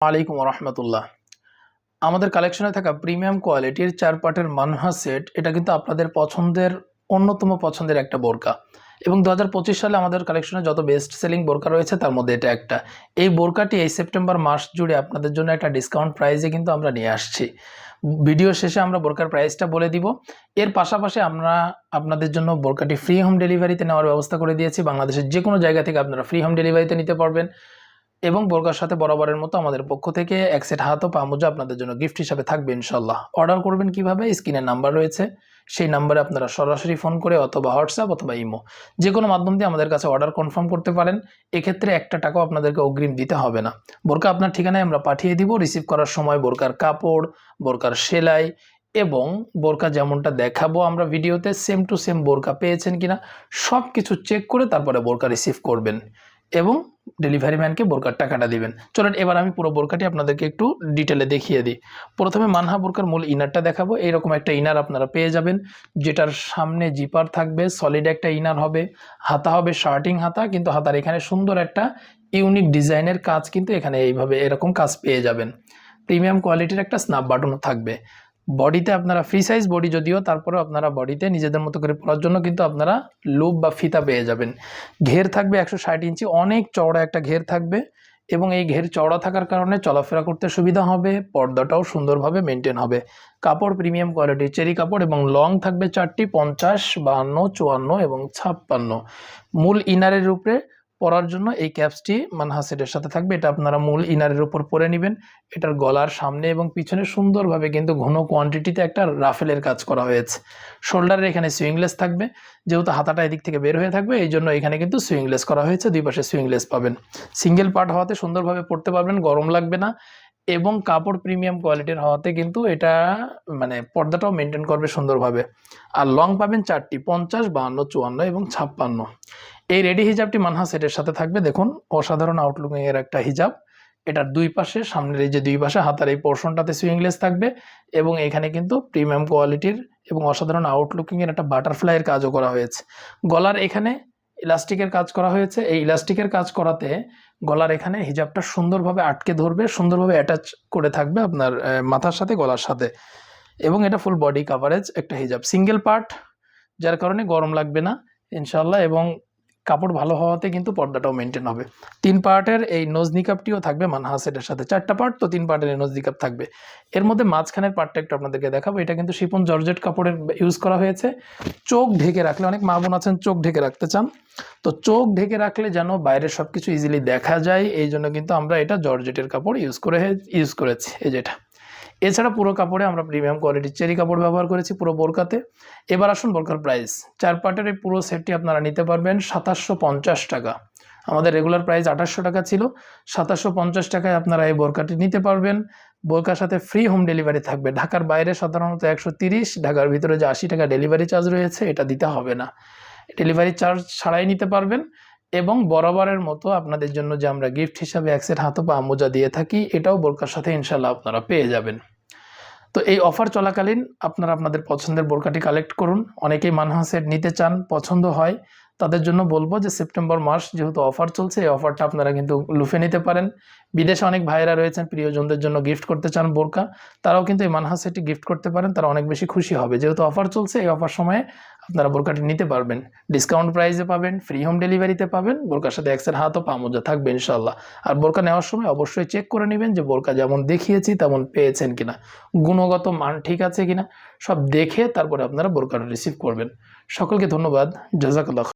আলাইকুম রহমতুল্লাহ আমাদের কালেকশনে থাকা প্রিমিয়াম কোয়ালিটির চার পাটের মানহা সেট এটা কিন্তু আপনাদের পছন্দের অন্যতম পছন্দের একটা বোরকা। এবং দু হাজার পঁচিশ সালে আমাদের কালেকশনে যত বেস্ট সেলিং বোরকা রয়েছে, তার মধ্যে এটা একটা। এই বোরকাটি এই সেপ্টেম্বর মাস জুড়ে আপনাদের জন্য একটা ডিসকাউন্ট প্রাইসে কিন্তু আমরা নিয়ে আসছি। ভিডিও শেষে আমরা বোরকার প্রাইসটা বলে দিব। এর পাশাপাশি আমরা আপনাদের জন্য বোরকাটি ফ্রি হোম ডেলিভারিতে নেওয়ার ব্যবস্থা করে দিয়েছি। বাংলাদেশের যে কোনো জায়গা থেকে আপনারা ফ্রি হোম ডেলিভারিতে নিতে পারবেন। এবং বোরকার সাথে বরাবরের মতো আমাদের পক্ষ থেকে এক সেট হাত ও পামোজা আপনাদের জন্য গিফট হিসাবে থাকবে ইনশাল্লাহ অর্ডার করবেন কীভাবে? স্ক্রিনের নাম্বার রয়েছে। সেই নাম্বারে আপনারা সরাসরি ফোন করে অথবা হোয়াটসঅ্যাপ অথবা ইমো যে কোনো মাধ্যম দিয়ে আমাদের কাছে অর্ডার কনফার্ম করতে পারেন। এক্ষেত্রে একটা টাকাও আপনাদেরকে অগ্রিম দিতে হবে না। বোরকা আপনার ঠিকানায় আমরা পাঠিয়ে দিব। রিসিভ করার সময় বোরকার কাপড়, বোরকার সেলাই এবং বোরকা যেমনটা দেখাবো আমরা ভিডিওতে সেম টু সেম বোরকা পেয়েছেন কিনা সব কিছু চেক করে তারপরে বোরকা রিসিভ করবেন। এবং ডেলিভারি ম্যানকে বোরকার টাকাটা দিবেন। চলেন, এবার আমি পুরো বোরকাটি আপনাদেরকে একটু ডিটেলে দেখিয়ে দিই। প্রথমে মানহা বোরকার মূল ইনারটা দেখাবো। এইরকম একটা ইনার আপনারা পেয়ে যাবেন, যেটার সামনে জিপার থাকবে সলিড একটা ইনার হবে, হাতা হবে শার্টিং হাতা, কিন্তু হাতার এখানে সুন্দর একটা ইউনিক ডিজাইনের কাজ কিন্তু এখানে এইভাবে এরকম কাজ পেয়ে যাবেন। প্রিমিয়াম কোয়ালিটির একটা স্ন্যাপ বাটনও থাকবে। বডিতে আপনারা ফ্রি সাইজ বডি যদিও, তারপরেও আপনারা বডিতে নিজেদের মতো করে পরার জন্য কিন্তু আপনারা লুপ বা ফিতা পেয়ে যাবেন। ঘের থাকবে একশো ষাট ইঞ্চি, অনেক চওড়া একটা ঘের থাকবে এবং এই ঘের চওড়া থাকার কারণে চলাফেরা করতে সুবিধা হবে, পর্দাটাও সুন্দরভাবে মেনটেন হবে। কাপড় প্রিমিয়াম কোয়ালিটির চেরি কাপড় এবং লং থাকবে চারটি, পঞ্চাশ, বাহান্ন, চুয়ান্ন এবং ছাপ্পান্ন। মূল ইনারের উপরে পরার জন্য এই ক্যাপসটি মানহা সেটের সাথে থাকবে। এটা আপনারা মূল ইনারের উপর পরে নেবেন। এটার গলার সামনে এবং পিছনে সুন্দরভাবে কিন্তু ঘন কোয়ান্টিটিতে একটা রাফেলের কাজ করা হয়েছে। শোল্ডারের এখানে সুইংলেস থাকবে। যেহেতু হাতাটা এদিক থেকে বের হয়ে থাকবে, এই জন্য এখানে কিন্তু সুইংলেস করা হয়েছে। দুই পাশে সুইংলেস পাবেন। সিঙ্গেল পার্ট হওয়াতে সুন্দরভাবে পড়তে পারবেন, গরম লাগবে না। এবং কাপড় প্রিমিয়াম কোয়ালিটির হওয়াতে কিন্তু এটা মানে পর্দাটাও মেনটেন করবে সুন্দরভাবে। আর লং পাবেন চারটি, পঞ্চাশ, বাহান্ন, চুয়ান্ন এবং ছাপ্পান্ন। এই রেডি হিজাবটি মানহা সেটের সাথে থাকবে। দেখুন, অসাধারণ আউটলুকিং এর একটা হিজাব। এটার দুই পাশে, সামনের এই যে দুই পাশে, হাতার এই পোর্শনটাতে সুইংলেস থাকবে এবং এখানে কিন্তু প্রিমিয়াম কোয়ালিটির এবং অসাধারণ আউটলুকিং এর একটা বাটারফ্লাইয়ের কাজও করা হয়েছে। গলার এখানে ইলাস্টিকের কাজ করা হয়েছে। এই ইলাস্টিকের কাজ করাতে গলার এখানে হিজাবটা সুন্দরভাবে আটকে ধরবে, সুন্দরভাবে অ্যাটাচ করে থাকবে আপনার মাথার সাথে, গলার সাথে। এবং এটা ফুল বডি কাভারেজ একটা হিজাব। সিঙ্গেল পার্ট যার কারণে গরম লাগবে না ইনশাল্লাহ এবং কাপড় ভালো হওয়াতে কিন্তু পর্দাটাও মেনটেন হবে। তিন পার্টের এই নোজ নিকাপটিও থাকবে মানহা সেটের সাথে। চারটা পার্ট তো তিন পার্টের এই নোজ নিকাপ থাকবে। এর মধ্যে মাঝখানের পার্টটা একটু আপনাদেরকে দেখাবো। এটা কিন্তু শিপন জর্জেট কাপড়ের ইউজ করা হয়েছে। চোখ ঢেকে রাখলে, অনেক মা বোন আছেন, চোখ ঢেকে রাখতে চান। তো চোখ ঢেকে রাখলে যেন বাইরের সব কিছু ইজিলি দেখা যায় এই জন্য কিন্তু আমরা এটা জর্জেটের কাপড় ইউজ করে ইউজ করেছি। এই যেটা এছাড়া পুরো কাপড়ে আমরা প্রিমিয়াম কোয়ালিটির চেরি কাপড় ব্যবহার করেছি পুরো বোরকাতে। এবার আসুন বোরকার প্রাইস চার পার্টের এই পুরো সেটটি আপনারা নিতে পারবেন সাতাশশো পঞ্চাশ টাকা। আমাদের রেগুলার প্রাইস আঠাশশো টাকা ছিল। সাতাশশো পঞ্চাশ টাকায় আপনারা এই বোরকাটি নিতে পারবেন। বোরকার সাথে ফ্রি হোম ডেলিভারি থাকবে। ঢাকার বাইরে সাধারণত একশো তিরিশ, ঢাকার ভিতরে যে আশি টাকা ডেলিভারি চার্জ রয়েছে, এটা দিতে হবে না। ডেলিভারি চার্জ ছাড়াই নিতে পারবেন। এবং বরাবরের মতো আপনাদের জন্য যে আমরা গিফট হিসাবে এক সেট হাত বা মোজা দিয়ে থাকি, এটাও বোরকার সাথে ইনশাল্লাহ আপনারা পেয়ে যাবেন। তো এই অফার চলাকালীন আপনারা আপনাদের পছন্দের বোরকাটি কালেক্ট করুন। অনেকেই মানহা সেট নিতে চান, পছন্দ হয়। তাদের জন্য বলব যে সেপ্টেম্বর মাস যেহেতু অফার চলছে, এই অফারটা আপনারা কিন্তু লুফে নিতে পারেন। বিদেশে অনেক ভাইয়েরা রয়েছেন, প্রিয়জনদের জন্য গিফট করতে চান বোরকা। তারাও কিন্তু এই মানহা সেটটি গিফট করতে পারেন, তারা অনেক বেশি খুশি হবে। যেহেতু অফার চলছে, এই অফার সময়ে আপনারা বোরকাটি নিতে পারবেন। ডিসকাউন্ট প্রাইসে পাবেন ফ্রি হোম ডেলিভারিতে পাবেন, বোরকার সাথে এক্সের হাত ও পামোজা থাকবে ইনশাল্লাহ আর বোরকা নেওয়ার সময় অবশ্যই চেক করে নেবেন যে বোরকা যেমন দেখিয়েছি তেমন পেয়েছেন কিনা। গুণগত মান ঠিক আছে কিনা, সব দেখে তারপরে আপনারা বোরকাটা রিসিভ করবেন। সকলকে ধন্যবাদ। জাজাকাল্লাহ